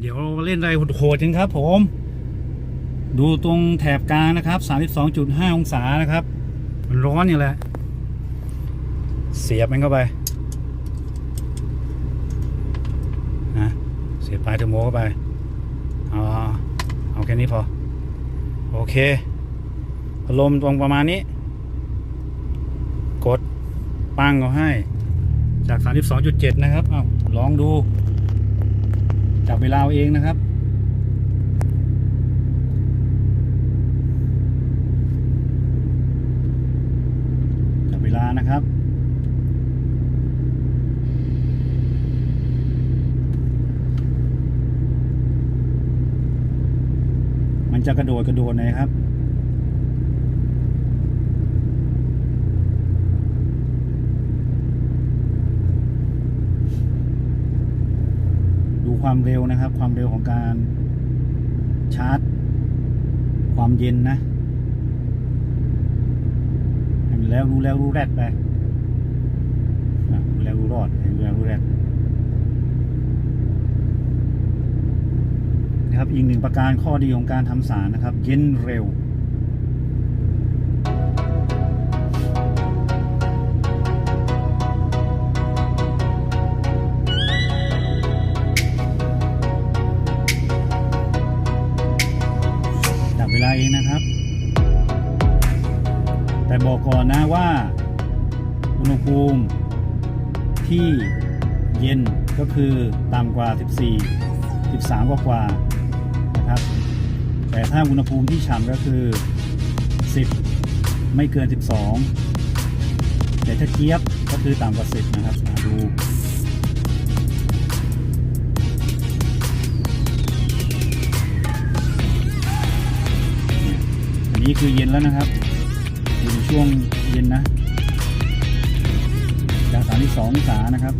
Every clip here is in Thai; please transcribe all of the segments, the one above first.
เดี๋ยวเล่นอะไรโหดๆกันครับ ผม ดูตรงแถบกลางนะครับ 32.5 องศานะครับ มันร้อนอย่างแหละ เสียบมันเข้าไปนะเสียบปลายเทอร์โมเข้าไปเอาเอาแค่นี้พอ โอเคพัดลมตรงประมาณนี้ กดปั้งเขาให้จาก 32.7 นะครับ เอาลองดู เวลาเองนะครับ จับเวลานะครับมันจะกระโดดกระโดดนะครับ ความเร็วนะครับ ความเร็วของการชาร์จ ความเย็นนะให้มันแล้วรู้แล้วรู้แรกไปรู้แล้วรู้รอดรู้แล้วรู้แรกนะครับอีกหนึ่งประการข้อดีของการทำสารนะครับ เย็นเร็ว ลาเองนะครับ แต่บอกก่อนนะว่า อุณหภูมิที่เย็นก็คือต่ำกว่า 14 13 กว่ากว่านะครับ แต่ถ้าอุณหภูมิที่ฉ่ำก็คือ 10 ไม่เกิน 12 แต่ถ้าเจี๊ยบก็คือต่ำกว่า 10 นะครับดู นี้คือเย็นแล้วนะครับอยู่ช่วงเย็นนะจากสามที่สององศานะครับ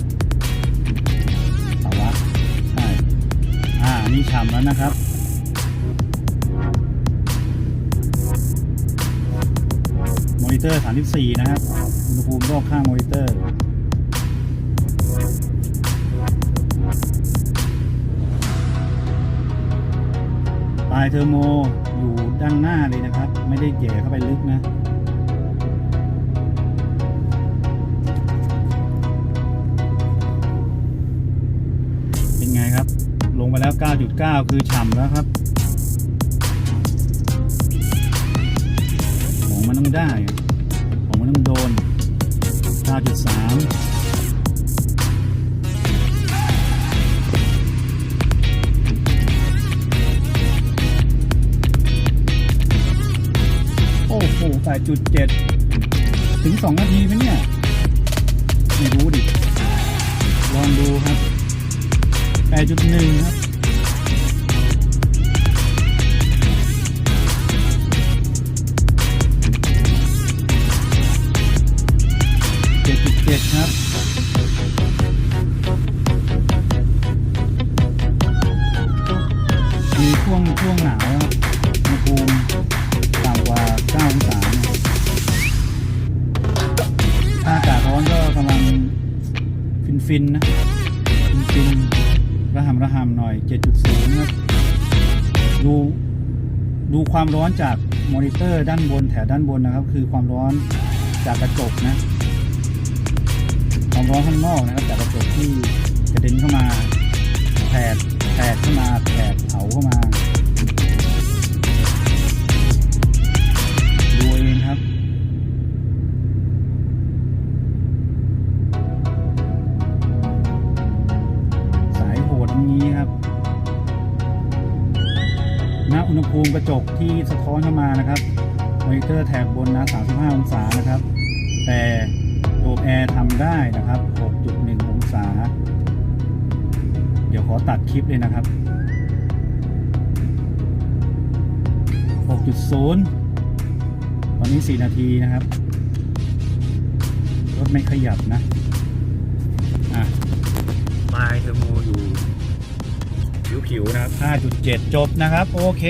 ภาวะใช่อ่านี่ฉ่ำแล้วนะครับมอนิเตอร์34นะครับอุณหภูมิรอบข้างมอนิเตอร์ ปลายเทอร์โมอยู่ด้านหน้าเลยนะครับ ไม่ได้แย่เข้าไปลึกนะเป็นไงครับ ลงไปแล้ว 9.9 คือฉ่ำแล้วครับของมันต้องได้ จุดเจ็ดถึงสองนาทีไหมเนี่ย ไม่รู้ดิ ลองดูครับแปดจุดหนึ่งครับ ฟินนะฟินๆระหำระหำหน่อย 7.0ครับดูดูความร้อนจากมอนิเตอร์ด้านบนแถวด้านบนนะครับ คือความร้อนจากกระจกนะ ความร้อนข้างนอกนะครับจากกระจกที่กระเด็นเข้ามาแผดแผดเข้ามาแผดเผาเข้ามา อุณหภูมิกระจกที่สะท้อนเข้ามานะครับมอนิเตอร์แถบบนนะ35 องศานะครับ แต่โอบแอร์ทำได้นะครับ 6.1 องศา เดี๋ยวขอตัดคลิปเลยนะครับ 6.0 ตอนนี้ 4 นาทีนะครับ รถไม่ขยับนะ อะปลายเทอร์โมอยู่ ผิวๆนะครับ 5.7 จบนะครับ โอเค